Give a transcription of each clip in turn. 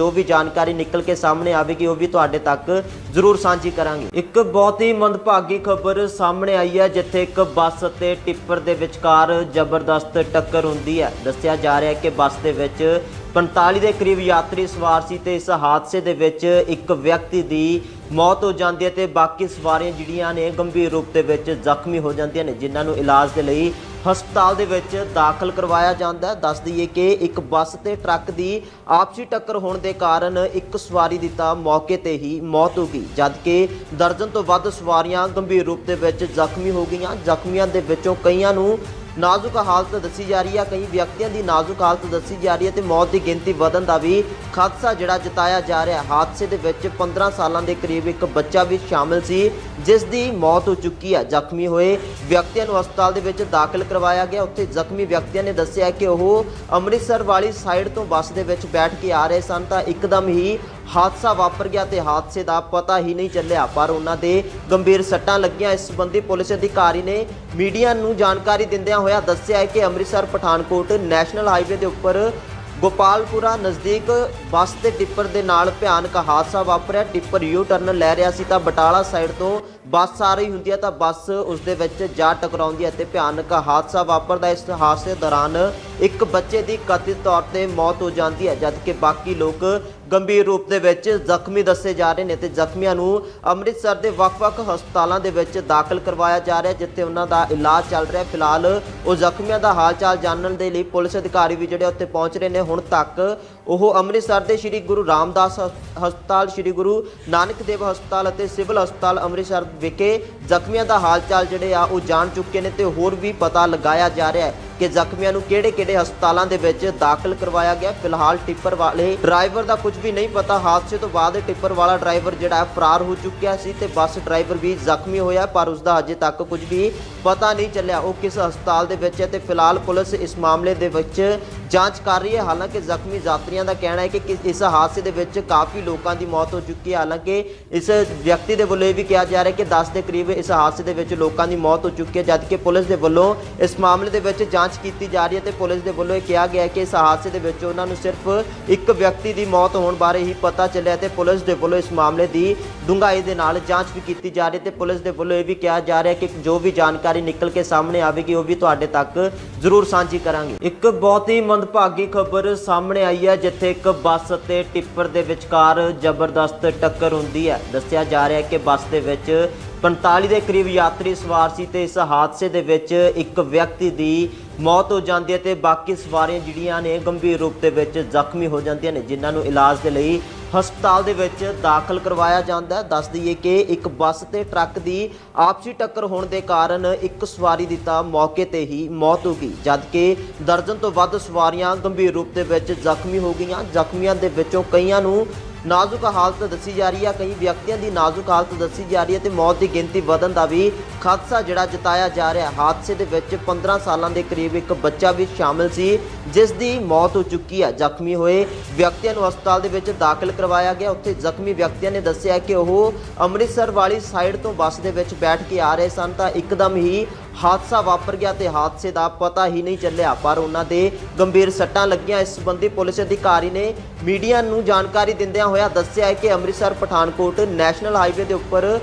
ਜੋ ਵੀ ਜਾਣਕਾਰੀ ਨਿਕਲ ਕੇ ਸਾਹਮਣੇ ਆਵੇਗੀ, ਉਹ ਵੀ ਤੁਹਾਡੇ ਤੱਕ ਜ਼ਰੂਰ ਸਾਂਝੀ ਕਰਾਂਗੇ। ਇੱਕ ਬਹੁਤ ਹੀ ਮੰਦਭਾਗੀ ਖਬਰ ਸਾਹਮਣੇ ਆਈ ਹੈ, ਜਿੱਥੇ ਇੱਕ ਬੱਸ ਅਤੇ ਟਿੱਪਰ ਦੇ ਵਿਚਕਾਰ ਜ਼ਬਰਦਸਤ ਟੱਕਰ ਹੁੰਦੀ ਹੈ। ਦੱਸਿਆ ਜਾ ਰਿਹਾ ਹੈ ਕਿ ਬੱਸ ਦੇ ਵਿੱਚ 45 ਦੇ ਕਰੀਬ ਯਾਤਰੀ ਸਵਾਰ ਸੀ ਤੇ ਇਸ ਹਾਦਸੇ ਦੇ ਵਿੱਚ ਇੱਕ ਵਿਅਕਤੀ ਦੀ ਮੌਤ ਹੋ ਜਾਂਦੀ ਹੈ ਤੇ ਬਾਕੀ ਸਵਾਰੀਆਂ ਜਿਹੜੀਆਂ ਨੇ, ਗੰਭੀਰ ਰੂਪ ਦੇ ਵਿੱਚ ਜ਼ਖਮੀ ਹੋ ਜਾਂਦੀਆਂ ਨੇ, ਜਿਨ੍ਹਾਂ ਨੂੰ ਇਲਾਜ ਦੇ ਲਈ ਹਸਪਤਾਲ ਦੇ ਵਿੱਚ ਦਾਖਲ ਕਰਵਾਇਆ ਜਾਂਦਾ ਹੈ। ਦੱਸ ਦਈਏ ਕਿ ਇੱਕ ਬੱਸ ਤੇ ਟਰੱਕ ਦੀ ਆਪਸੀ ਟੱਕਰ ਹੋਣ ਦੇ ਕਾਰਨ ਇੱਕ ਸਵਾਰੀ ਦੀ ਤਾਂ ਮੌਕੇ ਤੇ ਹੀ ਮੌਤ ਹੋ ਗਈ, ਜਦਕਿ ਦਰਜਨ ਤੋਂ ਵੱਧ ਸਵਾਰੀਆਂ ਗੰਭੀਰ ਰੂਪ ਦੇ ਵਿੱਚ ਜ਼ਖਮੀ ਹੋ ਗਈਆਂ। ਜ਼ਖਮੀਆਂ ਦੇ ਵਿੱਚੋਂ ਕਈਆਂ ਨੂੰ ਨਾਜ਼ੁਕ ਹਾਲਤ ਦੱਸੀ ਜਾ ਰਹੀ ਹੈ ਕਈ ਵਿਅਕਤੀਆਂ ਦੀ ਨਾਜ਼ੁਕ ਹਾਲਤ ਦੱਸੀ ਜਾ ਰਹੀ ਹੈ ਤੇ ਮੌਤ ਦੀ ਗਿਣਤੀ ਵਧਣ ਦਾ ਵੀ ਖਦਸ਼ਾ ਜਿਹੜਾ ਜਤਾਇਆ ਜਾ ਰਿਹਾ ਹਾਦਸੇ ਦੇ ਵਿੱਚ 15 ਸਾਲਾਂ ਦੇ ਕਰੀਬ ਇੱਕ ਬੱਚਾ ਵੀ ਸ਼ਾਮਿਲ ਸੀ, ਜਿਸ ਦੀ ਮੌਤ ਹੋ ਚੁੱਕੀ ਹੈ। ਜ਼ਖਮੀ ਹੋਏ ਵਿਅਕਤੀਆਂ ਨੂੰ ਹਸਪਤਾਲ ਦੇ ਵਿੱਚ ਦਾਖਲ ਕਰਵਾਇਆ ਗਿਆ। ਉੱਥੇ ਜ਼ਖਮੀ ਵਿਅਕਤੀਆਂ ਨੇ ਦੱਸਿਆ ਕਿ ਉਹ ਅੰਮ੍ਰਿਤਸਰ ਵਾਲੀ ਸਾਈਡ ਤੋਂ ਬੱਸ ਦੇ ਵਿੱਚ ਬੈਠ ਕੇ ਆ ਰਹੇ ਸਨ। ਤਾਂ ਇੱਕਦਮ ਹੀ ਹਾਦਸਾ ਵਾਪਰ ਗਿਆ ਤੇ ਹਾਦਸੇ ਦਾ ਪਤਾ ਹੀ ਨਹੀਂ ਚੱਲਿਆ, ਪਰ ਉਹਨਾਂ ਦੇ ਗੰਭੀਰ ਸੱਟਾਂ ਲੱਗੀਆਂ। ਇਸ ਸੰਬੰਧੀ ਪੁਲਿਸ ਅਧਿਕਾਰੀ ਨੇ ਮੀਡੀਆ ਨੂੰ ਜਾਣਕਾਰੀ ਦਿੰਦਿਆਂ ਹੋਇਆ ਦੱਸਿਆ ਹੈ ਕਿ ਅੰਮ੍ਰਿਤਸਰ, ਪਠਾਨਕੋਟ ਨੈਸ਼ਨਲ ਹਾਈਵੇ ਦੇ ਉੱਪਰ ਗੋਪਾਲਪੁਰਾ ਨਜ਼ਦੀਕ ਬੱਸ ਤੇ ਟਿੱਪਰ ਦੇ ਨਾਲ ਭਿਆਨਕ ਹਾਦਸਾ ਵਾਪਰਿਆ। ਟਿੱਪਰ ਯੂ ਟਰਨ ਲੈ ਰਿਹਾ ਸੀ ਤਾਂ ਬਟਾਲਾ ਸਾਈਡ ਤੋਂ ਬੱਸ ਆ ਰਹੀ ਹੁੰਦੀ ਹੈ ਤਾਂ ਬੱਸ ਉਸ ਦੇ ਵਿੱਚ ਜਾ ਟਕਰਾਉਂਦੀ ਹੈ ਤੇ ਭਿਆਨਕ ਹਾਦਸਾ ਵਾਪਰਦਾ ਇਸ ਹਾਦਸੇ ਦੌਰਾਨ ਇੱਕ ਬੱਚੇ ਦੀ ਕਥਿਤ ਤੌਰ ਤੇ ਮੌਤ ਹੋ ਜਾਂਦੀ ਹੈ, ਜਦਕਿ ਬਾਕੀ ਲੋਕ ਗੰਭੀਰ ਰੂਪ ਦੇ ਵਿੱਚ ਜ਼ਖਮੀ ਦੱਸੇ ਜਾ ਰਹੇ ਨੇ ਤੇ ਜ਼ਖਮੀਆਂ ਨੂੰ ਅੰਮ੍ਰਿਤਸਰ ਦੇ ਵੱਖ-ਵੱਖ ਹਸਪਤਾਲਾਂ ਦੇ ਵਿੱਚ ਦਾਖਲ ਕਰਵਾਇਆ ਜਾ ਰਿਹਾ ਜਿੱਥੇ ਉਹਨਾਂ ਦਾ ਇਲਾਜ ਚੱਲ ਰਿਹਾ ਫਿਲਹਾਲ ਉਹ ਜ਼ਖਮੀਆਂ ਦਾ ਹਾਲ-ਚਾਲ ਜਾਣਨ ਦੇ ਲਈ ਪੁਲਿਸ ਅਧਿਕਾਰੀ ਵੀ ਜਿਹੜੇ ਉੱਥੇ ਪਹੁੰਚ ਰਹੇ ਨੇ। ਹੁਣ ਤੱਕ ਉਹ ਅੰਮ੍ਰਿਤਸਰ ਦੇ ਸ੍ਰੀ ਗੁਰੂ ਰਾਮਦਾਸ ਹਸ- ਹਸਪਤਾਲ, ਸ੍ਰੀ ਗੁਰੂ ਨਾਨਕ ਦੇਵ ਹਸਪਤਾਲ ਅਤੇ ਸਿਵਲ ਹਸਪਤਾਲ ਅੰਮ੍ਰਿਤਸਰ ਵਿਖੇ ਜ਼ਖਮੀਆਂ ਦਾ ਹਾਲ-ਚਾਲ ਜਿਹੜੇ ਆ ਉਹ ਜਾਣ ਚੁੱਕੇ ਨੇ ਤੇ ਹੋਰ ਵੀ ਪਤਾ ਲਗਾਇਆ ਜਾ ਰਿਹਾ ਹੈ। ਕਿ ਜ਼ਖਮੀਆਂ ਨੂੰ ਕਿਹੜੇ-ਕਿਹੜੇ ਹਸਪਤਾਲਾਂ ਦੇ ਵਿੱਚ ਦਾਖਲ ਕਰਵਾਇਆ ਗਿਆ। ਫਿਲਹਾਲ ਟਿੱਪਰ ਵਾਲੇ ਡਰਾਈਵਰ ਦਾ ਕੁਝ ਵੀ ਨਹੀਂ ਪਤਾ। ਹਾਦਸੇ ਤੋਂ ਬਾਅਦ ਟਿੱਪਰ ਵਾਲਾ ਡਰਾਈਵਰ ਜਿਹੜਾ ਫਰਾਰ ਹੋ ਚੁੱਕਿਆ ਸੀ ਤੇ ਬੱਸ ਡਰਾਈਵਰ ਵੀ ਜ਼ਖਮੀ ਹੋਇਆ, ਪਰ ਉਸ ਦਾ ਅਜੇ ਤੱਕ ਕੁਝ ਵੀ ਪਤਾ ਨਹੀਂ ਚੱਲਿਆ। ਉਹ ਕਿਸ ਹਸਪਤਾਲ ਦੇ ਵਿੱਚ ਹੈ ਤੇ ਫਿਲਹਾਲ ਪੁਲਿਸ ਇਸ ਮਾਮਲੇ ਦੇ ਵਿੱਚ ਜਾਂਚ ਕਰ ਰਹੀ ਹੈ। ਹਾਲਾਂਕਿ ਜ਼ਖਮੀ ਯਾਤਰੀਆਂ ਦਾ ਕਹਿਣਾ ਹੈ ਕਿ ਇਸ ਹਾਦਸੇ ਦੇ ਵਿੱਚ ਕਾਫੀ ਲੋਕਾਂ ਦੀ ਮੌਤ ਹੋ ਚੁੱਕੀ ਹੈ। ਹਾਲਾਂਕਿ ਇਸ ਵਿਅਕਤੀ ਦੇ ਵੱਲੋਂ ਇਹ ਵੀ ਕਿਹਾ ਜਾ ਰਿਹਾ ਕਿ 10 ਦੇ ਕਰੀਬ ਇਸ ਹਾਦਸੇ ਦੇ ਵਿੱਚ ਲੋਕਾਂ ਦੀ ਮੌਤ ਹੋ ਚੁੱਕੀ ਹੈ, ਜਦਕਿ ਪੁਲਿਸ ਦੇ ਵੱਲੋਂ ਇਸ ਮਾਮਲੇ ਦੇ ਵਿੱਚ ਜਾਂਚ ਕੀਤੀ ਜਾ ਰਹੀ ਹੈ ਤੇ ਪੁਲਿਸ ਦੇ ਵੱਲੋਂ ਇਹ ਕਿਹਾ ਗਿਆ ਹੈ ਕਿ ਇਸ ਹਾਦਸੇ ਦੇ ਵਿੱਚ ਉਹਨਾਂ ਨੂੰ ਸਿਰਫ ਇੱਕ ਵਿਅਕਤੀ ਦੀ ਮੌਤ ਹੋਣ ਬਾਰੇ ਹੀ ਪਤਾ ਚੱਲਿਆ ਤੇ ਪੁਲਿਸ ਦੇ ਵੱਲੋਂ ਇਸ ਮਾਮਲੇ ਦੀ ਡੂੰਘਾਈ ਦੇ ਨਾਲ ਜਾਂਚ ਵੀ ਕੀਤੀ ਜਾ ਰਹੀ ਹੈ ਤੇ ਪੁਲਿਸ ਦੇ ਵੱਲੋਂ ਇਹ ਵੀ ਕਿਹਾ ਜਾ ਰਿਹਾ ਹੈ ਕਿ ਜੋ ਵੀ ਜਾਣਕਾਰੀ ਨਿਕਲ ਕੇ ਸਾਹਮਣੇ ਆਵੇਗੀ ਉਹ ਵੀ ਤੁਹਾਡੇ ਤੱਕ ਜ਼ਰੂਰ ਸਾਂਝੀ ਕਰਾਂਗੇ। ਇੱਕ ਬਹੁਤ ਹੀ ਮੰਦਭਾਗੀ ਖਬਰ ਸਾਹਮਣੇ ਆਈ ਹੈ ਜਿੱਥੇ ਇੱਕ ਬੱਸ ਅਤੇ ਟਿੱਪਰ ਦੇ ਵਿਚਕਾਰ ਜ਼ਬਰਦਸਤ ਟੱਕਰ ਹੁੰਦੀ ਹੈ। ਦੱਸਿਆ ਜਾ ਰਿਹਾ ਹੈ ਕਿ ਬੱਸ ਦੇ ਵਿੱਚ 45 ਦੇ ਕਰੀਬ ਯਾਤਰੀ ਸਵਾਰ ਸੀ ਤੇ ਇਸ ਹਾਦਸੇ ਦੇ ਵਿੱਚ ਇੱਕ ਵਿਅਕਤੀ ਦੀ ਮੌਤ ਹੋ ਜਾਂਦੀ ਹੈ ਤੇ ਬਾਕੀ ਸਵਾਰੀਆਂ ਜਿਹੜੀਆਂ ਨੇ ਗੰਭੀਰ ਰੂਪ ਦੇ ਵਿੱਚ ਜ਼ਖਮੀ ਹੋ ਜਾਂਦੀਆਂ ਨੇ, ਜਿਨ੍ਹਾਂ ਨੂੰ ਇਲਾਜ ਦੇ ਲਈ ਹਸਪਤਾਲ ਦੇ ਵਿੱਚ ਦਾਖਲ ਕਰਵਾਇਆ ਜਾਂਦਾ ਹੈ। ਦੱਸ ਦਈਏ ਕਿ ਇੱਕ ਬੱਸ ਤੇ ਟਰੱਕ ਦੀ ਆਪਸੀ ਟੱਕਰ ਹੋਣ ਦੇ ਕਾਰਨ ਇੱਕ ਸਵਾਰੀ ਦੀ ਤਾਂ ਮੌਕੇ ਤੇ ਹੀ ਮੌਤ ਹੋ ਗਈ, ਜਦਕਿ ਦਰਜਨ ਤੋਂ ਵੱਧ ਸਵਾਰੀਆਂ ਗੰਭੀਰ ਰੂਪ ਦੇ ਵਿੱਚ ਜ਼ਖਮੀ ਹੋ ਗਈਆਂ। ਜ਼ਖਮੀਆਂ ਦੇ ਵਿੱਚੋਂ ਕਈਆਂ ਨੂੰ ਨਾਜ਼ੁਕ ਹਾਲਤ ਦੱਸੀ ਜਾ ਰਹੀ ਹੈ ਕਈ ਵਿਅਕਤੀਆਂ ਦੀ ਨਾਜ਼ੁਕ ਹਾਲਤ ਦੱਸੀ ਜਾ ਰਹੀ ਹੈ ਤੇ ਮੌਤ ਦੀ ਗਿਣਤੀ ਵਧਣ ਦਾ ਵੀ ਖਦਸ਼ਾ ਜਿਹੜਾ ਜਤਾਇਆ ਜਾ ਰਿਹਾ। ਹਾਦਸੇ ਦੇ ਵਿੱਚ 15 ਸਾਲਾਂ ਦੇ ਕਰੀਬ ਇੱਕ ਬੱਚਾ ਵੀ ਸ਼ਾਮਲ ਸੀ, ਜਿਸ ਦੀ ਮੌਤ ਹੋ ਚੁੱਕੀ ਹੈ ਜ਼ਖਮੀ ਹੋਏ ਵਿਅਕਤੀਆਂ ਨੂੰ ਹਸਪਤਾਲ ਦੇ ਵਿੱਚ ਦਾਖਲ ਕਰਵਾਇਆ ਗਿਆ। ਉੱਥੇ ਜ਼ਖਮੀ ਵਿਅਕਤੀਆਂ ਨੇ ਦੱਸਿਆ ਕਿ ਉਹ ਅੰਮ੍ਰਿਤਸਰ ਵਾਲੀ ਸਾਈਡ ਤੋਂ ਬੱਸ ਦੇ ਵਿੱਚ ਬੈਠ ਕੇ ਆ ਰਹੇ ਸਨ, ਤਾਂ ਇੱਕਦਮ ਹੀ ਹਾਦਸਾ ਵਾਪਰ ਗਿਆ ਤੇ ਹਾਦਸੇ ਦਾ ਪਤਾ ਹੀ ਨਹੀਂ ਚੱਲਿਆ, ਪਰ ਉਹਨਾਂ ਦੇ ਗੰਭੀਰ ਸੱਟਾਂ ਲੱਗੀਆਂ। ਇਸ ਸੰਬੰਧੀ ਪੁਲਿਸ ਅਧਿਕਾਰੀ ਨੇ ਮੀਡੀਆ ਨੂੰ ਜਾਣਕਾਰੀ ਦਿੰਦਿਆਂ ਹੋਇਆ ਦੱਸਿਆ ਕਿ ਅੰਮ੍ਰਿਤਸਰ, ਪਠਾਨਕੋਟ ਨੈਸ਼ਨਲ ਹਾਈਵੇ ਦੇ ਉੱਪਰ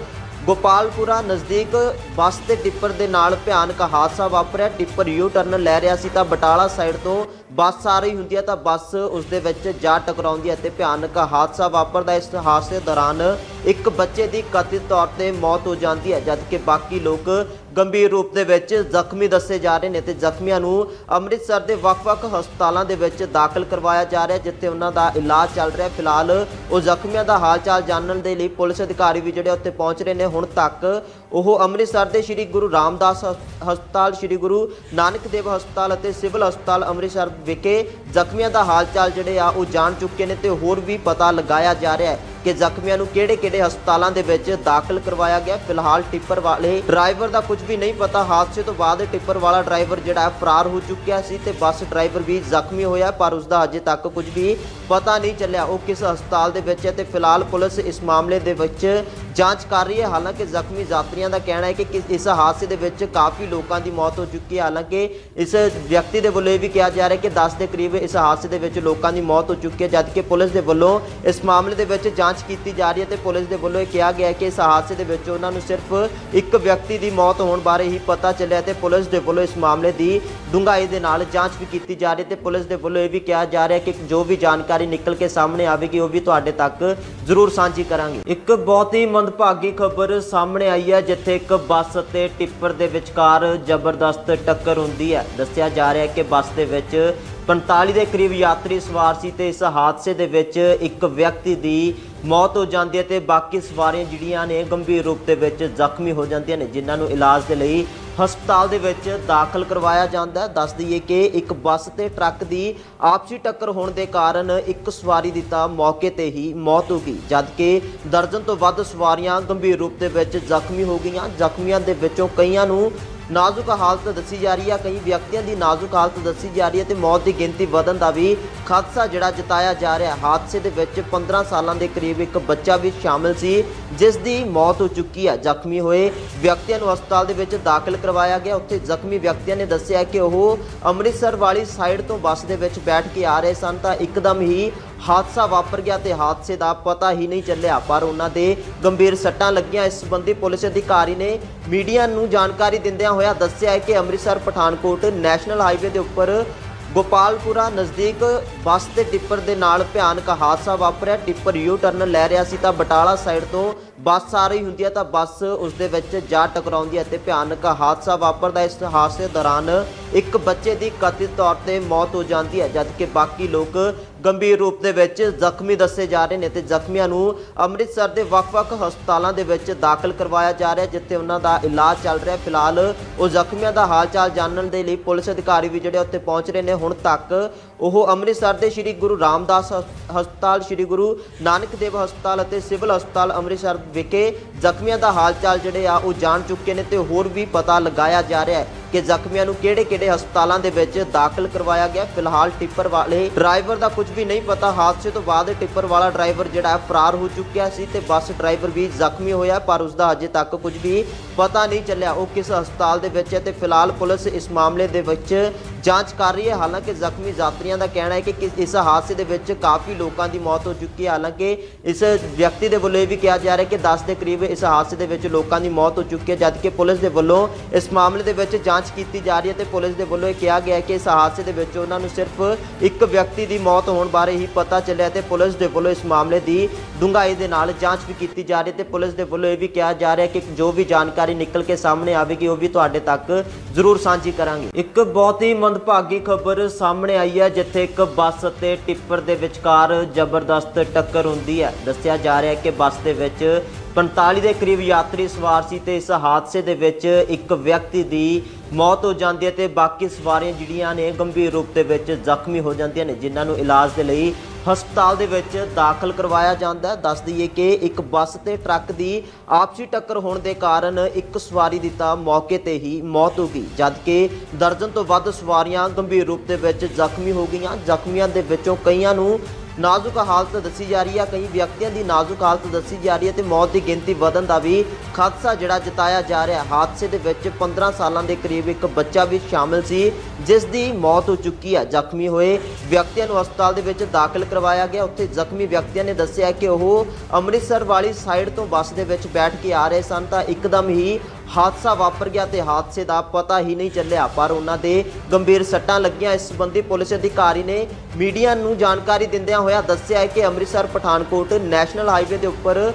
ਗੋਪਾਲਪੁਰਾ ਨਜ਼ਦੀਕ ਬੱਸ ਤੇ ਟਿੱਪਰ ਦੇ ਨਾਲ ਭਿਆਨਕ ਹਾਦਸਾ ਵਾਪਰਿਆ। ਟਿੱਪਰ ਯੂ ਟਰਨ ਲੈ ਰਿਹਾ ਸੀ ਤਾਂ ਬਟਾਲਾ ਸਾਈਡ ਤੋਂ ਬੱਸ ਆ ਰਹੀ ਹੁੰਦੀ ਹੈ ਤਾਂ ਬੱਸ ਉਸ ਦੇ ਵਿੱਚ ਜਾ ਟਕਰਾਉਂਦੀ ਹੈ ਤੇ ਭਿਆਨਕ ਹਾਦਸਾ ਵਾਪਰਦਾ ਇਸ ਹਾਦਸੇ ਦੌਰਾਨ ਇੱਕ ਬੱਚੇ ਦੀ ਕਥਿਤ ਤੌਰ ਤੇ ਮੌਤ ਹੋ ਜਾਂਦੀ ਹੈ, ਜਦਕਿ ਬਾਕੀ ਲੋਕ ਗੰਭੀਰ ਰੂਪ ਦੇ ਵਿੱਚ ਜ਼ਖਮੀ ਦੱਸੇ ਜਾ ਰਹੇ ਨੇ ਤੇ ਜ਼ਖਮੀਆਂ ਨੂੰ ਅੰਮ੍ਰਿਤਸਰ ਦੇ ਵੱਖ-ਵੱਖ ਹਸਪਤਾਲਾਂ ਦੇ ਵਿੱਚ ਦਾਖਲ ਕਰਵਾਇਆ ਜਾ ਰਿਹਾ ਜਿੱਥੇ ਉਹਨਾਂ ਦਾ ਇਲਾਜ ਚੱਲ ਰਿਹਾ ਫਿਲਹਾਲ ਉਹ ਜ਼ਖਮੀਆਂ ਦਾ ਹਾਲ-ਚਾਲ ਜਾਣਨ ਦੇ ਲਈ ਪੁਲਿਸ ਅਧਿਕਾਰੀ ਵੀ ਜਿਹੜੇ ਉੱਥੇ ਪਹੁੰਚ ਰਹੇ ਨੇ, ਹੁਣ ਤੱਕ ਉਹ ਅੰਮ੍ਰਿਤਸਰ ਦੇ ਸ੍ਰੀ ਗੁਰੂ ਰਾਮਦਾਸ ਹਸ- ਹਸਪਤਾਲ, ਸ੍ਰੀ ਗੁਰੂ ਨਾਨਕ ਦੇਵ ਹਸਪਤਾਲ ਅਤੇ ਸਿਵਲ ਹਸਪਤਾਲ ਅੰਮ੍ਰਿਤਸਰ ਵਿਖੇ ਜ਼ਖਮੀਆਂ ਦਾ ਹਾਲ-ਚਾਲ ਜਿਹੜੇ ਆ ਉਹ ਜਾਣ ਚੁੱਕੇ ਨੇ ਤੇ ਹੋਰ ਵੀ ਪਤਾ ਲਗਾਇਆ ਜਾ ਰਿਹਾ ਹੈ। ਕਿ ਜ਼ਖਮੀਆਂ ਨੂੰ ਕਿਹੜੇ-ਕਿਹੜੇ ਹਸਪਤਾਲਾਂ ਦੇ ਵਿੱਚ ਦਾਖਲ ਕਰਵਾਇਆ ਗਿਆ। ਫਿਲਹਾਲ ਟਿੱਪਰ ਵਾਲੇ ਡਰਾਈਵਰ ਦਾ ਕੁਝ ਵੀ ਨਹੀਂ ਪਤਾ। ਹਾਦਸੇ ਤੋਂ ਬਾਅਦ ਟਿੱਪਰ ਵਾਲਾ ਡਰਾਈਵਰ ਜਿਹੜਾ ਫਰਾਰ ਹੋ ਚੁੱਕਿਆ ਸੀ ਤੇ ਬੱਸ ਡਰਾਈਵਰ ਵੀ ਜ਼ਖਮੀ ਹੋਇਆ, ਪਰ ਉਸ ਦਾ ਅਜੇ ਤੱਕ ਕੁਝ ਵੀ ਪਤਾ ਨਹੀਂ ਚੱਲਿਆ। ਉਹ ਕਿਸ ਹਸਪਤਾਲ ਦੇ ਵਿੱਚ ਹੈ ਤੇ ਫਿਲਹਾਲ ਪੁਲਿਸ ਇਸ ਮਾਮਲੇ ਦੇ ਵਿੱਚ ਜਾਂਚ ਕਰ ਰਹੀ ਹੈ। ਹਾਲਾਂਕਿ ਜ਼ਖਮੀ ਯਾਤਰੀਆਂ ਦਾ ਕਹਿਣਾ ਹੈ ਕਿ ਕਿਸ- ਇਸ ਹਾਦਸੇ ਦੇ ਵਿੱਚ ਕਾਫੀ ਲੋਕਾਂ ਦੀ ਮੌਤ ਹੋ ਚੁੱਕੀ ਹੈ। ਹਾਲਾਂਕਿ ਇਸ ਵਿਅਕਤੀ ਦੇ ਵੱਲੋਂ ਇਹ ਵੀ ਕਿਹਾ ਜਾ ਰਿਹਾ ਕਿ 10 ਦੇ ਕਰੀਬ ਇਸ ਹਾਦਸੇ ਦੇ ਵਿੱਚ ਲੋਕਾਂ ਦੀ ਮੌਤ ਹੋ ਚੁੱਕੀ ਹੈ, ਜਦਕਿ ਪੁਲਿਸ ਦੇ ਵੱਲੋਂ ਇਸ ਮਾਮਲੇ ਦੇ ਵਿੱਚ ਜਾਂਚ ਕੀਤੀ ਜਾ ਰਹੀ ਹੈ ਤੇ ਪੁਲਿਸ ਦੇ ਵੱਲੋਂ ਇਹ ਕਿਹਾ ਗਿਆ ਹੈ ਕਿ ਇਸ ਹਾਦਸੇ ਦੇ ਵਿੱਚ ਉਹਨਾਂ ਨੂੰ ਸਿਰਫ ਇੱਕ ਵਿਅਕਤੀ ਦੀ ਮੌਤ ਹੋਣ ਬਾਰੇ ਹੀ ਪਤਾ ਚੱਲਿਆ ਤੇ ਪੁਲਿਸ ਦੇ ਵੱਲੋਂ ਇਸ ਮਾਮਲੇ ਦੀ ਡੂੰਘਾਈ ਦੇ ਨਾਲ ਜਾਂਚ ਵੀ ਕੀਤੀ ਜਾ ਰਹੀ ਹੈ ਤੇ ਪੁਲਿਸ ਦੇ ਵੱਲੋਂ ਇਹ ਵੀ ਕਿਹਾ ਜਾ ਰਿਹਾ ਹੈ ਕਿ ਜੋ ਵੀ ਜਾਣਕਾਰੀ ਨਿਕਲ ਕੇ ਸਾਹਮਣੇ ਆਵੇਗੀ ਉਹ ਵੀ ਤੁਹਾਡੇ ਤੱਕ ਜ਼ਰੂਰ ਸਾਂਝੀ ਕਰਾਂਗੇ। ਇੱਕ ਬਹੁਤ ਹੀ ਮੰਦਭਾਗੀ ਖਬਰ ਸਾਹਮਣੇ ਆਈ ਹੈ, ਜਿੱਥੇ ਇੱਕ ਬੱਸ ਅਤੇ ਟਿੱਪਰ ਦੇ ਵਿਚਕਾਰ ਜ਼ਬਰਦਸਤ ਟੱਕਰ ਹੁੰਦੀ ਹੈ। ਦੱਸਿਆ ਜਾ ਰਿਹਾ ਹੈ ਕਿ ਬੱਸ ਦੇ ਵਿੱਚ 45 ਦੇ ਕਰੀਬ ਯਾਤਰੀ ਸਵਾਰ ਸੀ ਤੇ ਇਸ ਹਾਦਸੇ ਦੇ ਵਿੱਚ ਇੱਕ ਵਿਅਕਤੀ ਦੀ ਮੌਤ ਹੋ ਜਾਂਦੀ ਹੈ ਤੇ ਬਾਕੀ ਸਵਾਰੀਆਂ ਜਿਹੜੀਆਂ ਨੇ ਗੰਭੀਰ ਰੂਪ ਦੇ ਵਿੱਚ ਜ਼ਖਮੀ ਹੋ ਜਾਂਦੀਆਂ ਨੇ, ਜਿਨ੍ਹਾਂ ਨੂੰ ਇਲਾਜ ਦੇ ਲਈ ਹਸਪਤਾਲ ਦੇ ਵਿੱਚ ਦਾਖਲ ਕਰਵਾਇਆ ਜਾਂਦਾ ਹੈ। ਦੱਸ ਦਈਏ ਕਿ ਇੱਕ ਬੱਸ ਤੇ ਟਰੱਕ ਦੀ ਆਪਸੀ ਟੱਕਰ ਹੋਣ ਦੇ ਕਾਰਨ ਇੱਕ ਸਵਾਰੀ ਦੀ ਤਾਂ ਮੌਕੇ ਤੇ ਹੀ ਮੌਤ ਹੋ ਗਈ, ਜਦਕਿ ਦਰਜਨ ਤੋਂ ਵੱਧ ਸਵਾਰੀਆਂ ਗੰਭੀਰ ਰੂਪ ਦੇ ਵਿੱਚ ਜ਼ਖਮੀ ਹੋ ਗਈਆਂ। ਜ਼ਖਮੀਆਂ ਦੇ ਵਿੱਚੋਂ ਕਈਆਂ ਨੂੰ ਨਾਜ਼ੁਕ ਹਾਲਤ ਦੱਸੀ ਜਾ ਰਹੀ ਹੈ ਕਈ ਵਿਅਕਤੀਆਂ ਦੀ ਨਾਜ਼ੁਕ ਹਾਲਤ ਦੱਸੀ ਜਾ ਰਹੀ ਹੈ ਤੇ ਮੌਤ ਦੀ ਗਿਣਤੀ ਵਧਣ ਦਾ ਵੀ ਖਦਸ਼ਾ ਜਿਹੜਾ ਜਤਾਇਆ ਜਾ ਰਿਹਾ ਹਾਦਸੇ ਦੇ ਵਿੱਚ 15 ਸਾਲਾਂ ਦੇ ਕਰੀਬ ਇੱਕ ਬੱਚਾ ਵੀ ਸ਼ਾਮਿਲ ਸੀ, ਜਿਸ ਦੀ ਮੌਤ ਹੋ ਚੁੱਕੀ ਹੈ। ਜ਼ਖਮੀ ਹੋਏ ਵਿਅਕਤੀਆਂ ਨੂੰ ਹਸਪਤਾਲ ਦੇ ਵਿੱਚ ਦਾਖਲ ਕਰਵਾਇਆ ਗਿਆ। ਉੱਥੇ ਜ਼ਖਮੀ ਵਿਅਕਤੀਆਂ ਨੇ ਦੱਸਿਆ ਕਿ ਉਹ ਅੰਮ੍ਰਿਤਸਰ ਵਾਲੀ ਸਾਈਡ ਤੋਂ ਬੱਸ ਦੇ ਵਿੱਚ ਬੈਠ ਕੇ ਆ ਰਹੇ ਸਨ, ਤਾਂ ਇੱਕਦਮ ਹੀ ਹਾਦਸਾ ਵਾਪਰ ਗਿਆ ਤੇ ਹਾਦਸੇ ਦਾ ਪਤਾ ਹੀ ਨਹੀਂ ਚੱਲਿਆ, ਪਰ ਉਹਨਾਂ ਦੇ ਗੰਭੀਰ ਸੱਟਾਂ ਲੱਗੀਆਂ। ਇਸ ਸੰਬੰਧੀ ਪੁਲਿਸ ਅਧਿਕਾਰੀ ਨੇ ਮੀਡੀਆ ਨੂੰ ਜਾਣਕਾਰੀ ਦਿੰਦਿਆਂ ਹੋਇਆ ਦੱਸਿਆ ਹੈ ਕਿ ਅੰਮ੍ਰਿਤਸਰ ਪਠਾਨਕੋਟ ਨੈਸ਼ਨਲ ਹਾਈਵੇ ਦੇ ਉੱਪਰ ਗੋਪਾਲਪੁਰਾ ਨਜ਼ਦੀਕ ਬੱਸ ਤੇ ਟਿੱਪਰ ਦੇ ਨਾਲ ਭਿਆਨਕ ਹਾਦਸਾ ਵਾਪਰਿਆ। ਟਿੱਪਰ ਯੂ ਟਰਨ ਲੈ ਰਿਹਾ ਸੀ ਤਾਂ ਬਟਾਲਾ ਸਾਈਡ ਤੋਂ ਬੱਸ ਆ ਰਹੀ ਹੁੰਦੀ ਹੈ ਤਾਂ ਬੱਸ ਉਸ ਦੇ ਵਿੱਚ ਜਾ ਟਕਰਾਉਂਦੀ ਹੈ ਤੇ ਭਿਆਨਕ ਹਾਦਸਾ ਵਾਪਰਦਾ ਇਸ ਹਾਦਸੇ ਦੌਰਾਨ ਇੱਕ ਬੱਚੇ ਦੀ ਕਥਿਤ ਤੌਰ ਤੇ ਮੌਤ ਹੋ ਜਾਂਦੀ ਹੈ, ਜਦਕਿ ਬਾਕੀ ਲੋਕ ਗੰਭੀਰ ਰੂਪ ਦੇ ਵਿੱਚ ਜ਼ਖਮੀ ਦੱਸੇ ਜਾ ਰਹੇ ਨੇ ਤੇ ਜ਼ਖਮੀਆਂ ਨੂੰ ਅੰਮ੍ਰਿਤਸਰ ਦੇ ਵੱਖ-ਵੱਖ ਹਸਪਤਾਲਾਂ ਦੇ ਵਿੱਚ ਦਾਖਲ ਕਰਵਾਇਆ ਜਾ ਰਿਹਾ ਜਿੱਥੇ ਉਹਨਾਂ ਦਾ ਇਲਾਜ ਚੱਲ ਰਿਹਾ ਫਿਲਹਾਲ ਉਹ ਜ਼ਖਮੀਆਂ ਦਾ ਹਾਲ ਚਾਲ ਜਾਣਨ ਦੇ ਲਈ ਪੁਲਿਸ ਅਧਿਕਾਰੀ ਵੀ ਜਿਹੜੇ ਉੱਥੇ ਪਹੁੰਚ ਰਹੇ ਨੇ, ਹੁਣ ਤੱਕ ਉਹ ਅੰਮ੍ਰਿਤਸਰ ਦੇ ਸ੍ਰੀ ਗੁਰੂ ਰਾਮਦਾਸ ਹਸਪਤਾਲ ਸ੍ਰੀ ਗੁਰੂ ਨਾਨਕ ਦੇਵ ਹਸਪਤਾਲ ਅਤੇ ਸਿਵਲ ਹਸਪਤਾਲ ਅੰਮ੍ਰਿਤਸਰ ਵਿਖੇ ਜ਼ਖਮੀਆਂ ਦਾ ਹਾਲ ਚਾਲ ਜਿਹੜੇ ਆ ਉਹ ਜਾਣ ਚੁੱਕੇ ਨੇ ਤੇ ਹੋਰ ਵੀ ਪਤਾ ਲਗਾਇਆ ਜਾ ਰਿਹਾ ਹੈ। ਕਿ ਜ਼ਖਮੀਆਂ ਨੂੰ ਕਿਹੜੇ-ਕਿਹੜੇ ਹਸਪਤਾਲਾਂ ਦੇ ਵਿੱਚ ਦਾਖਲ ਕਰਵਾਇਆ ਗਿਆ। ਫਿਲਹਾਲ ਟਿੱਪਰ ਵਾਲੇ ਡਰਾਈਵਰ ਦਾ ਕੁਝ ਵੀ ਨਹੀਂ ਪਤਾ। ਹਾਦਸੇ ਤੋਂ ਬਾਅਦ ਟਿੱਪਰ ਵਾਲਾ ਡਰਾਈਵਰ ਜਿਹੜਾ ਫਰਾਰ ਹੋ ਚੁੱਕਿਆ ਸੀ ਤੇ ਬੱਸ ਡਰਾਈਵਰ ਵੀ ਜ਼ਖਮੀ ਹੋਇਆ, ਪਰ ਉਸ ਦਾ ਅਜੇ ਤੱਕ ਕੁਝ ਵੀ ਪਤਾ ਨਹੀਂ ਚੱਲਿਆ। ਉਹ ਕਿਸ ਹਸਪਤਾਲ ਦੇ ਵਿੱਚ ਹੈ ਤੇ ਫਿਲਹਾਲ ਪੁਲਿਸ ਇਸ ਮਾਮਲੇ ਦੇ ਵਿੱਚ ਜਾਂਚ ਕਰ ਰਹੀ ਹੈ। ਹਾਲਾਂਕਿ ਜ਼ਖਮੀ ਯਾਤਰੀਆਂ ਦਾ ਕਹਿਣਾ ਹੈ ਕਿ ਕਿਸ- ਇਸ ਹਾਦਸੇ ਦੇ ਵਿੱਚ ਕਾਫੀ ਲੋਕਾਂ ਦੀ ਮੌਤ ਹੋ ਚੁੱਕੀ ਹੈ। ਹਾਲਾਂਕਿ ਇਸ ਵਿਅਕਤੀ ਦੇ ਵੱਲੋਂ ਇਹ ਵੀ ਕਿਹਾ ਜਾ ਰਿਹਾ ਕਿ 10 ਦੇ ਕਰੀਬ ਇਸ ਹਾਦਸੇ ਦੇ ਵਿੱਚ ਲੋਕਾਂ ਦੀ ਮੌਤ ਹੋ ਚੁੱਕੀ ਹੈ, ਜਦਕਿ ਪੁਲਿਸ ਦੇ ਵੱਲੋਂ ਇਸ ਮਾਮਲੇ ਦੇ ਵਿੱਚ ਜਾਂਚ ਕੀਤੀ ਜਾ ਰਹੀ ਹੈ ਤੇ ਪੁਲਿਸ ਦੇ ਵੱਲੋਂ ਇਹ ਕਿਹਾ ਗਿਆ ਹੈ ਕਿ ਇਸ ਹਾਦਸੇ ਦੇ ਵਿੱਚ ਉਹਨਾਂ ਨੂੰ ਸਿਰਫ ਇੱਕ ਵਿਅਕਤੀ ਦੀ ਮੌਤ ਹੋਣ ਬਾਰੇ ਹੀ ਪਤਾ ਚੱਲਿਆ ਤੇ ਪੁਲਿਸ ਦੇ ਵੱਲੋਂ ਇਸ ਮਾਮਲੇ ਦੀ ਡੂੰਘਾਈ ਦੇ ਨਾਲ ਜਾਂਚ ਵੀ ਕੀਤੀ ਜਾ ਰਹੀ ਹੈ ਤੇ ਪੁਲਿਸ ਦੇ ਵੱਲੋਂ ਇਹ ਵੀ ਕਿਹਾ ਜਾ ਰਿਹਾ ਕਿ ਜੋ ਵੀ ਜਾਣਕਾਰੀ ਨਿਕਲ ਕੇ ਸਾਹਮਣੇ ਆਵੇਗੀ, ਉਹ ਵੀ ਤੁਹਾਡੇ ਤੱਕ ਜ਼ਰੂਰ ਸਾਂਝੀ ਕਰਾਂਗੇ। ਇੱਕ ਬਹੁਤ ਹੀ ਮੰਦਭਾਗੀ ਖਬਰ ਸਾਹਮਣੇ ਆਈ ਹੈ, ਜਿੱਥੇ ਇੱਕ ਬੱਸ ਅਤੇ ਟਿੱਪਰ ਦੇ ਵਿਚਕਾਰ ਜ਼ਬਰਦਸਤ ਟੱਕਰ ਹੁੰਦੀ ਹੈ। ਦੱਸਿਆ ਜਾ ਰਿਹਾ ਹੈ ਕਿ ਬੱਸ ਦੇ ਵਿੱਚ 45 ਦੇ ਕਰੀਬ ਯਾਤਰੀ ਸਵਾਰ ਸੀ ਤੇ ਇਸ ਹਾਦਸੇ ਦੇ ਵਿੱਚ ਇੱਕ ਵਿਅਕਤੀ ਦੀ ਮੌਤ ਹੋ ਜਾਂਦੀ ਹੈ ਤੇ ਬਾਕੀ ਸਵਾਰੀਆਂ ਜਿਹੜੀਆਂ ਨੇ ਗੰਭੀਰ ਰੂਪ ਦੇ ਵਿੱਚ ਜ਼ਖਮੀ ਹੋ ਜਾਂਦੀਆਂ ਨੇ, ਜਿਨ੍ਹਾਂ ਨੂੰ ਇਲਾਜ ਦੇ ਲਈ ਹਸਪਤਾਲ ਦੇ ਵਿੱਚ ਦਾਖਲ ਕਰਵਾਇਆ ਜਾਂਦਾ ਹੈ। ਦੱਸ ਦਈਏ ਕਿ ਇੱਕ ਬੱਸ ਤੇ ਟਰੱਕ ਦੀ ਆਪਸੀ ਟੱਕਰ ਹੋਣ ਦੇ ਕਾਰਨ ਇੱਕ ਸਵਾਰੀ ਦੀ ਤਾਂ ਮੌਕੇ ਤੇ ਹੀ ਮੌਤ ਹੋ ਗਈ, ਜਦਕਿ ਦਰਜਨ ਤੋਂ ਵੱਧ ਸਵਾਰੀਆਂ ਗੰਭੀਰ ਰੂਪ ਦੇ ਵਿੱਚ ਜ਼ਖਮੀ ਹੋ ਗਈਆਂ। ਜ਼ਖਮੀਆਂ ਦੇ ਵਿੱਚੋਂ ਕਈਆਂ ਨੂੰ ਨਾਜ਼ੁਕ ਹਾਲਤ ਦੱਸੀ ਜਾ ਰਹੀ ਹੈ ਕਈ ਵਿਅਕਤੀਆਂ ਦੀ ਨਾਜ਼ੁਕ ਹਾਲਤ ਦੱਸੀ ਜਾ ਰਹੀ ਹੈ ਤੇ ਮੌਤ ਦੀ ਗਿਣਤੀ ਵਧਣ ਦਾ ਵੀ ਖਦਸ਼ਾ ਜਿਹੜਾ ਜਤਾਇਆ ਜਾ ਰਿਹਾ। ਹਾਦਸੇ ਦੇ ਵਿੱਚ 15 ਸਾਲਾਂ ਦੇ ਕਰੀਬ ਇੱਕ ਬੱਚਾ ਵੀ ਸ਼ਾਮਿਲ ਸੀ, ਜਿਸ ਦੀ ਮੌਤ ਹੋ ਚੁੱਕੀ ਹੈ। ਜ਼ਖਮੀ ਹੋਏ ਵਿਅਕਤੀਆਂ ਨੂੰ ਹਸਪਤਾਲ ਦੇ ਵਿੱਚ ਦਾਖਲ ਕਰਵਾਇਆ ਗਿਆ। ਉੱਥੇ ਜ਼ਖਮੀ ਵਿਅਕਤੀਆਂ ਨੇ ਦੱਸਿਆ ਕਿ ਉਹ ਅੰਮ੍ਰਿਤਸਰ ਵਾਲੀ ਸਾਈਡ ਤੋਂ ਬੱਸ ਦੇ ਵਿੱਚ ਬੈਠ ਕੇ ਆ ਰਹੇ ਸਨ, ਤਾਂ ਇੱਕਦਮ ਹੀ ਹਾਦਸਾ ਵਾਪਰ ਗਿਆ ਤੇ ਹਾਦਸੇ ਦਾ ਪਤਾ ਹੀ ਨਹੀਂ ਚੱਲਿਆ, ਪਰ ਉਹਨਾਂ ਦੇ ਗੰਭੀਰ ਸੱਟਾਂ ਲੱਗੀਆਂ। ਇਸ ਸੰਬੰਧੀ ਪੁਲਿਸ ਅਧਿਕਾਰੀ ਨੇ ਮੀਡੀਆ ਨੂੰ ਜਾਣਕਾਰੀ ਦਿੰਦਿਆਂ ਹੋਇਆ ਦੱਸਿਆ ਹੈ ਕਿ ਅੰਮ੍ਰਿਤਸਰ ਪਠਾਨਕੋਟ ਨੈਸ਼ਨਲ ਹਾਈਵੇ ਦੇ ਉੱਪਰ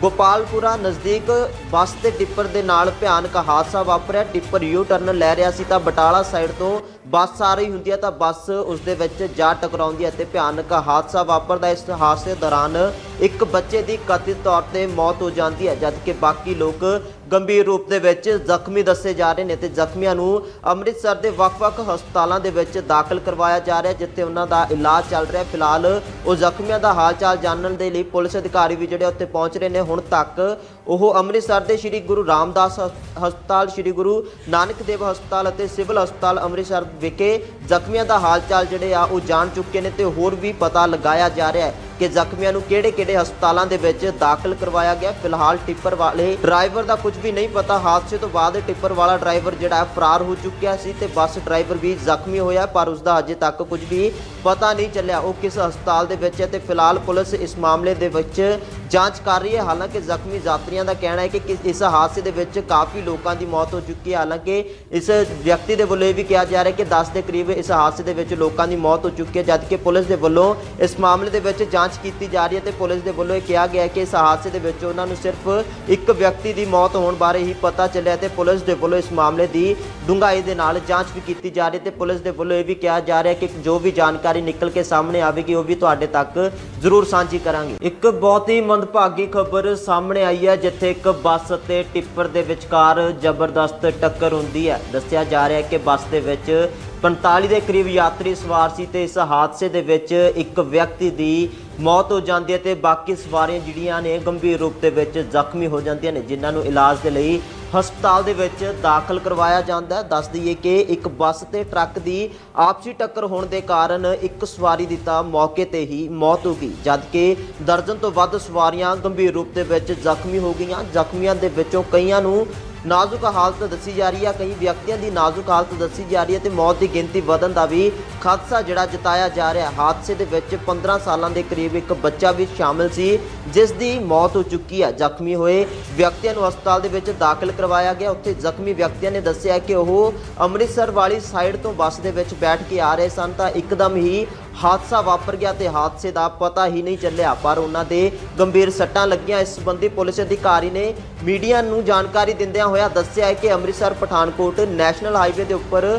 ਗੋਪਾਲਪੁਰਾ ਨਜ਼ਦੀਕ ਬੱਸ ਤੇ ਟਿੱਪਰ ਦੇ ਨਾਲ ਭਿਆਨਕ ਹਾਦਸਾ ਵਾਪਰਿਆ। ਟਿੱਪਰ ਯੂ ਟਰਨ ਲੈ ਰਿਹਾ ਸੀ ਤਾਂ ਬਟਾਲਾ ਸਾਈਡ ਤੋਂ ਬੱਸ ਆ ਰਹੀ ਹੁੰਦੀ ਹੈ ਤਾਂ ਬੱਸ ਉਸ ਦੇ ਵਿੱਚ ਜਾ ਟਕਰਾਉਂਦੀ ਹੈ ਅਤੇ ਭਿਆਨਕ ਹਾਦਸਾ ਵਾਪਰਦਾ ਇਸ ਹਾਦਸੇ ਦੌਰਾਨ ਇੱਕ ਬੱਚੇ ਦੀ ਕਥਿਤ ਤੌਰ ਤੇ ਮੌਤ ਹੋ ਜਾਂਦੀ ਹੈ ਜਦਕਿ ਬਾਕੀ ਲੋਕ ਗੰਭੀਰ ਰੂਪ ਦੇ ਵਿੱਚ ਜ਼ਖਮੀ ਦੱਸੇ ਜਾ ਰਹੇ ਨੇ ਤੇ ਜ਼ਖਮੀਆਂ ਨੂੰ ਅੰਮ੍ਰਿਤਸਰ ਦੇ ਵੱਖ-ਵੱਖ ਹਸਪਤਾਲਾਂ ਦੇ ਵਿੱਚ ਦਾਖਲ ਕਰਵਾਇਆ ਜਾ ਰਿਹਾ ਜਿੱਥੇ ਉਹਨਾਂ ਦਾ ਇਲਾਜ ਚੱਲ ਰਿਹਾ ਫਿਲਹਾਲ ਉਹ ਜ਼ਖਮੀਆਂ ਦਾ ਹਾਲ ਚਾਲ ਜਾਣਨ ਦੇ ਲਈ ਪੁਲਿਸ ਅਧਿਕਾਰੀ ਵੀ ਜਿਹੜੇ ਉੱਥੇ ਪਹੁੰਚ ਰਹੇ ਨੇ। ਹੁਣ ਤੱਕ ਉਹ ਅੰਮ੍ਰਿਤਸਰ ਦੇ ਸ੍ਰੀ ਗੁਰੂ ਰਾਮਦਾਸ ਹਸ- ਹਸਪਤਾਲ, ਸ੍ਰੀ ਗੁਰੂ ਨਾਨਕ ਦੇਵ ਹਸਪਤਾਲ ਅਤੇ ਸਿਵਲ ਹਸਪਤਾਲ ਅੰਮ੍ਰਿਤਸਰ ਵਿਖੇ ਜ਼ਖਮੀਆਂ ਦਾ ਹਾਲ ਚਾਲ ਜਿਹੜੇ ਆ ਉਹ ਜਾਣ ਚੁੱਕੇ ਨੇ ਤੇ ਹੋਰ ਵੀ ਪਤਾ ਲਗਾਇਆ ਜਾ ਰਿਹਾ ਹੈ। ਕਿ ਜ਼ਖਮੀਆਂ ਨੂੰ ਕਿਹੜੇ-ਕਿਹੜੇ ਹਸਪਤਾਲਾਂ ਦੇ ਵਿੱਚ ਦਾਖਲ ਕਰਵਾਇਆ ਗਿਆ। ਫਿਲਹਾਲ ਟਿੱਪਰ ਵਾਲੇ ਡਰਾਈਵਰ ਦਾ ਕੁਝ ਵੀ ਨਹੀਂ ਪਤਾ। ਹਾਦਸੇ ਤੋਂ ਬਾਅਦ ਟਿੱਪਰ ਵਾਲਾ ਡਰਾਈਵਰ ਜਿਹੜਾ ਫਰਾਰ ਹੋ ਚੁੱਕਿਆ ਸੀ ਤੇ ਬੱਸ ਡਰਾਈਵਰ ਵੀ ਜ਼ਖਮੀ ਹੋਇਆ, ਪਰ ਉਸ ਦਾ ਅਜੇ ਤੱਕ ਕੁਝ ਵੀ ਪਤਾ ਨਹੀਂ ਚੱਲਿਆ। ਉਹ ਕਿਸ ਹਸਪਤਾਲ ਦੇ ਵਿੱਚ ਹੈ ਤੇ ਫਿਲਹਾਲ ਪੁਲਿਸ ਇਸ ਮਾਮਲੇ ਦੇ ਵਿੱਚ ਜਾਂਚ ਕਰ ਰਹੀ ਹੈ। ਹਾਲਾਂਕਿ ਜ਼ਖਮੀ ਯਾਤਰੀਆਂ ਦਾ ਕਹਿਣਾ ਹੈ ਕਿ ਕਿਸ- ਇਸ ਹਾਦਸੇ ਦੇ ਵਿੱਚ ਕਾਫੀ ਲੋਕਾਂ ਦੀ ਮੌਤ ਹੋ ਚੁੱਕੀ ਹੈ। ਹਾਲਾਂਕਿ ਇਸ ਵਿਅਕਤੀ ਦੇ ਵੱਲੋਂ ਇਹ ਵੀ ਕਿਹਾ ਜਾ ਰਿਹਾ ਹੈ ਕਿ 10 ਦੇ ਕਰੀਬ ਇਸ ਹਾਦਸੇ ਦੇ ਵਿੱਚ ਲੋਕਾਂ ਦੀ ਮੌਤ ਹੋ ਚੁੱਕੀ ਹੈ, ਜਦਕਿ ਪੁਲਿਸ ਦੇ ਵੱਲੋਂ ਇਸ ਮਾਮਲੇ ਦੇ ਵਿੱਚ ਜਾਂਚ ਕੀਤੀ ਜਾ ਰਹੀ ਹੈ ਤੇ ਪੁਲਿਸ ਦੇ ਵੱਲੋਂ ਇਹ ਕਿਹਾ ਗਿਆ ਕਿ ਇਸ ਹਾਦਸੇ ਦੇ ਵਿੱਚ ਉਹਨਾਂ ਨੂੰ ਸਿਰਫ ਇੱਕ ਵਿਅਕਤੀ ਦੀ ਮੌਤ ਹੋਣ ਬਾਰੇ ਹੀ ਪਤਾ ਚੱਲਿਆ ਤੇ ਪੁਲਿਸ ਦੇ ਵੱਲੋਂ ਇਸ ਮਾਮਲੇ ਦੀ ਡੂੰਘਾਈ ਦੇ ਨਾਲ ਜਾਂਚ ਵੀ ਕੀਤੀ ਜਾ ਰਹੀ ਤੇ ਪੁਲਿਸ ਦੇ ਵੱਲੋਂ ਇਹ ਵੀ ਕਿਹਾ ਜਾ ਰਿਹਾ ਕਿ ਜੋ ਵੀ ਜਾਣਕਾਰੀ ਨਿਕਲ ਕੇ ਸਾਹਮਣੇ ਆਵੇਗੀ, ਉਹ ਵੀ ਤੁਹਾਡੇ ਤੱਕ ਜ਼ਰੂਰ ਸਾਂਝੀ ਕਰਾਂਗੇ। ਇੱਕ ਬਹੁਤ ਹੀ ਮੰਦਭਾਗੀ ਖਬਰ ਸਾਹਮਣੇ ਆਈ ਹੈ, ਜਿੱਥੇ ਇੱਕ ਬੱਸ ਅਤੇ ਟਿੱਪਰ ਦੇ ਵਿਚਕਾਰ ਜ਼ਬਰਦਸਤ ਟੱਕਰ ਹੁੰਦੀ ਹੈ। ਦੱਸਿਆ ਜਾ ਰਿਹਾ ਕਿ ਬੱਸ ਦੇ ਵਿੱਚ 45 ਦੇ ਕਰੀਬ ਯਾਤਰੀ ਸਵਾਰ ਸੀ ਤੇ ਇਸ ਹਾਦਸੇ ਦੇ ਵਿੱਚ ਇੱਕ ਵਿਅਕਤੀ ਦੀ ਮੌਤ ਹੋ ਜਾਂਦੀ ਹੈ ਤੇ ਬਾਕੀ ਸਵਾਰੀਆਂ ਜਿਹੜੀਆਂ ਨੇ ਗੰਭੀਰ ਰੂਪ ਦੇ ਵਿੱਚ ਜ਼ਖਮੀ ਹੋ ਜਾਂਦੀਆਂ ਨੇ, ਜਿਨ੍ਹਾਂ ਨੂੰ ਇਲਾਜ ਦੇ ਲਈ ਹਸਪਤਾਲ ਦੇ ਵਿੱਚ ਦਾਖਲ ਕਰਵਾਇਆ ਜਾਂਦਾ ਹੈ। ਦੱਸ ਦਈਏ ਕਿ ਇੱਕ ਬੱਸ ਤੇ ਟਰੱਕ ਦੀ ਆਪਸੀ ਟੱਕਰ ਹੋਣ ਦੇ ਕਾਰਨ ਇੱਕ ਸਵਾਰੀ ਦੀ ਤਾਂ ਮੌਕੇ ਤੇ ਹੀ ਮੌਤ ਹੋ ਗਈ, ਜਦਕਿ ਦਰਜਨ ਤੋਂ ਵੱਧ ਸਵਾਰੀਆਂ ਗੰਭੀਰ ਰੂਪ ਦੇ ਵਿੱਚ ਜ਼ਖਮੀ ਹੋ ਗਈਆਂ। ਜ਼ਖਮੀਆਂ ਦੇ ਵਿੱਚੋਂ ਕਈਆਂ ਨੂੰ ਨਾਜ਼ੁਕ ਹਾਲਤ ਦੱਸੀ ਜਾ ਰਹੀ ਹੈ ਕਈ ਵਿਅਕਤੀਆਂ ਦੀ ਨਾਜ਼ੁਕ ਹਾਲਤ ਦੱਸੀ ਜਾ ਰਹੀ ਹੈ ਤੇ ਮੌਤ ਦੀ ਗਿਣਤੀ ਵਧਣ ਦਾ ਵੀ ਖਦਸ਼ਾ ਜਿਹੜਾ ਜਤਾਇਆ ਜਾ ਰਿਹਾ। ਹਾਦਸੇ ਦੇ ਵਿੱਚ 15 ਸਾਲਾਂ ਦੇ ਕਰੀਬ ਇੱਕ ਬੱਚਾ ਵੀ ਸ਼ਾਮਿਲ ਸੀ, ਜਿਸ ਦੀ ਮੌਤ ਹੋ ਚੁੱਕੀ ਹੈ ਜ਼ਖਮੀ ਹੋਏ ਵਿਅਕਤੀਆਂ ਨੂੰ ਹਸਪਤਾਲ ਦੇ ਵਿੱਚ ਦਾਖਲ ਕਰਵਾਇਆ ਗਿਆ। ਉੱਥੇ ਜ਼ਖਮੀ ਵਿਅਕਤੀਆਂ ਨੇ ਦੱਸਿਆ ਕਿ ਉਹ ਅੰਮ੍ਰਿਤਸਰ ਵਾਲੀ ਸਾਈਡ ਤੋਂ ਬੱਸ ਦੇ ਵਿੱਚ ਬੈਠ ਕੇ ਆ ਰਹੇ ਸਨ ਤਾਂ ਇੱਕਦਮ ਹੀ ਹਾਦਸਾ ਵਾਪਰ ਗਿਆ ਤੇ ਹਾਦਸੇ ਦਾ ਪਤਾ ਹੀ ਨਹੀਂ ਚੱਲਿਆ, ਪਰ ਉਹਨਾਂ ਦੇ ਗੰਭੀਰ ਸੱਟਾਂ ਲੱਗੀਆਂ। ਇਸ ਸੰਬੰਧੀ ਪੁਲਿਸ ਅਧਿਕਾਰੀ ਨੇ ਮੀਡੀਆ ਨੂੰ ਜਾਣਕਾਰੀ ਦਿੰਦਿਆਂ ਹੋਇਆ ਦੱਸਿਆ ਹੈ ਕਿ ਅੰਮ੍ਰਿਤਸਰ ਪਠਾਨਕੋਟ ਨੈਸ਼ਨਲ ਹਾਈਵੇ ਦੇ ਉੱਪਰ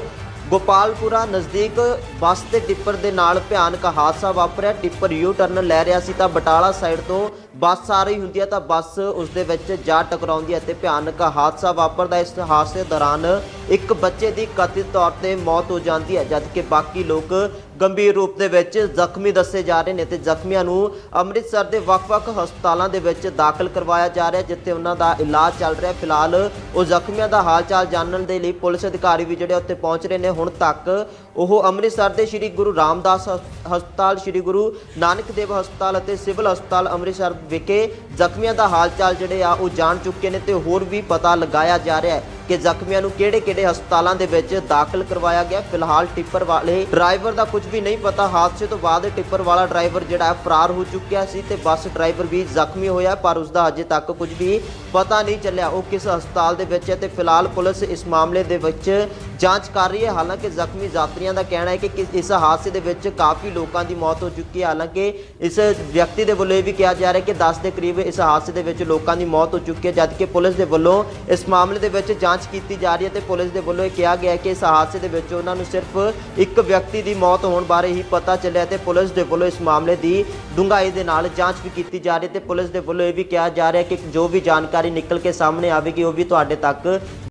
ਗੋਪਾਲਪੁਰਾ ਨਜ਼ਦੀਕ ਬੱਸ ਤੇ ਟਿੱਪਰ ਦੇ ਨਾਲ ਭਿਆਨਕ ਹਾਦਸਾ ਵਾਪਰਿਆ। ਟਿੱਪਰ ਯੂ ਟਰਨ ਲੈ ਰਿਹਾ ਸੀ ਤਾਂ ਬਟਾਲਾ ਸਾਈਡ ਤੋਂ ਬੱਸ ਆ ਰਹੀ ਹੁੰਦੀ ਹੈ ਤਾਂ ਬੱਸ ਉਸ ਦੇ ਵਿੱਚ ਜਾ ਟਕਰਾਉਂਦੀ ਹੈ ਅਤੇ ਭਿਆਨਕ ਹਾਦਸਾ ਵਾਪਰਦਾ ਇਸ ਹਾਦਸੇ ਦੌਰਾਨ ਇੱਕ ਬੱਚੇ ਦੀ ਕਥਿਤ ਤੌਰ ਤੇ ਮੌਤ ਹੋ ਜਾਂਦੀ ਹੈ, ਜਦਕਿ ਬਾਕੀ ਲੋਕ ਗੰਭੀਰ ਰੂਪ ਦੇ ਵਿੱਚ ਜ਼ਖਮੀ ਦੱਸੇ ਜਾ ਰਹੇ ਨੇ ਤੇ ਜ਼ਖਮੀਆਂ ਨੂੰ ਅੰਮ੍ਰਿਤਸਰ ਦੇ ਵੱਖ-ਵੱਖ ਹਸਪਤਾਲਾਂ ਦੇ ਵਿੱਚ ਦਾਖਲ ਕਰਵਾਇਆ ਜਾ ਰਿਹਾ ਜਿੱਥੇ ਉਹਨਾਂ ਦਾ ਇਲਾਜ ਚੱਲ ਰਿਹਾ ਫਿਲਹਾਲ ਉਹ ਜ਼ਖਮੀਆਂ ਦਾ ਹਾਲ ਚਾਲ ਜਾਣਨ ਦੇ ਲਈ ਪੁਲਿਸ ਅਧਿਕਾਰੀ ਵੀ ਜਿਹੜੇ ਉੱਥੇ ਪਹੁੰਚ ਰਹੇ ਨੇ। ਹੁਣ ਤੱਕ ਉਹ ਅੰਮ੍ਰਿਤਸਰ ਦੇ ਸ੍ਰੀ ਗੁਰੂ ਰਾਮਦਾਸ ਹਸ- ਹਸਪਤਾਲ, ਸ੍ਰੀ ਗੁਰੂ ਨਾਨਕ ਦੇਵ ਹਸਪਤਾਲ ਅਤੇ ਸਿਵਲ ਹਸਪਤਾਲ ਅੰਮ੍ਰਿਤਸਰ ਵਿਖੇ ਜ਼ਖਮੀਆਂ ਦਾ ਹਾਲ ਚਾਲ ਜਿਹੜੇ ਆ ਉਹ ਜਾਣ ਚੁੱਕੇ ਨੇ ਤੇ ਹੋਰ ਵੀ ਪਤਾ ਲਗਾਇਆ ਜਾ ਰਿਹਾ ਹੈ। ਕਿ ਜ਼ਖਮੀਆਂ ਨੂੰ ਕਿਹੜੇ-ਕਿਹੜੇ ਹਸਪਤਾਲਾਂ ਦੇ ਵਿੱਚ ਦਾਖਲ ਕਰਵਾਇਆ ਗਿਆ। ਫਿਲਹਾਲ ਟਿੱਪਰ ਵਾਲੇ ਡਰਾਈਵਰ ਦਾ ਕੁਝ ਵੀ ਨਹੀਂ ਪਤਾ। ਹਾਦਸੇ ਤੋਂ ਬਾਅਦ ਟਿੱਪਰ ਵਾਲਾ ਡਰਾਈਵਰ ਜਿਹੜਾ ਫਰਾਰ ਹੋ ਚੁੱਕਿਆ ਸੀ ਤੇ ਬੱਸ ਡਰਾਈਵਰ ਵੀ ਜ਼ਖਮੀ ਹੋਇਆ, ਪਰ ਉਸ ਦਾ ਅਜੇ ਤੱਕ ਕੁਝ ਵੀ ਪਤਾ ਨਹੀਂ ਚੱਲਿਆ। ਉਹ ਕਿਸ ਹਸਪਤਾਲ ਦੇ ਵਿੱਚ ਹੈ ਤੇ ਫਿਲਹਾਲ ਪੁਲਿਸ ਇਸ ਮਾਮਲੇ ਦੇ ਵਿੱਚ ਜਾਂਚ ਕਰ ਰਹੀ ਹੈ। ਹਾਲਾਂਕਿ ਜ਼ਖਮੀ ਯਾਤਰੀਆਂ ਦਾ ਕਹਿਣਾ ਹੈ ਕਿ ਇਸ ਹਾਦਸੇ ਦੇ ਵਿੱਚ ਕਾਫੀ ਲੋਕਾਂ ਦੀ ਮੌਤ ਹੋ ਚੁੱਕੀ ਹੈ। ਹਾਲਾਂਕਿ ਇਸ ਵਿਅਕਤੀ ਦੇ ਵੱਲੋਂ ਇਹ ਵੀ ਕਿਹਾ ਜਾ ਰਿਹਾ ਕਿ 10 ਦੇ ਕਰੀਬ ਇਸ ਹਾਦਸੇ ਦੇ ਵਿੱਚ ਲੋਕਾਂ ਦੀ ਮੌਤ ਹੋ ਚੁੱਕੀ ਹੈ, ਜਦਕਿ ਪੁਲਿਸ ਦੇ ਵੱਲੋਂ ਇਸ ਮਾਮਲੇ ਦੇ ਵਿੱਚ ਜਾਂਚ ਕੀਤੀ ਜਾ ਰਹੀ ਹੈ ਤੇ ਪੁਲਿਸ ਦੇ ਵੱਲੋਂ ਇਹ ਕਿਹਾ ਗਿਆ ਕਿ ਇਸ ਹਾਦਸੇ ਦੇ ਵਿੱਚ ਉਹਨਾਂ ਨੂੰ ਸਿਰਫ ਇੱਕ ਵਿਅਕਤੀ ਦੀ ਮੌਤ ਹੋਣ ਬਾਰੇ ਹੀ ਪਤਾ ਚੱਲਿਆ ਤੇ ਪੁਲਿਸ ਦੇ ਵੱਲੋਂ ਇਸ ਮਾਮਲੇ ਦੀ ਡੂੰਘਾਈ ਦੇ ਨਾਲ ਜਾਂਚ ਵੀ ਕੀਤੀ ਜਾ ਰਹੀ ਹੈ ਤੇ ਪੁਲਿਸ ਦੇ ਵੱਲੋਂ ਇਹ ਵੀ ਕਿਹਾ ਜਾ ਰਿਹਾ ਕਿ ਜੋ ਵੀ ਜਾਣਕਾਰੀ ਨਿਕਲ ਕੇ ਸਾਹਮਣੇ ਆਵੇਗੀ ਉਹ ਵੀ ਤੁਹਾਡੇ ਤੱਕ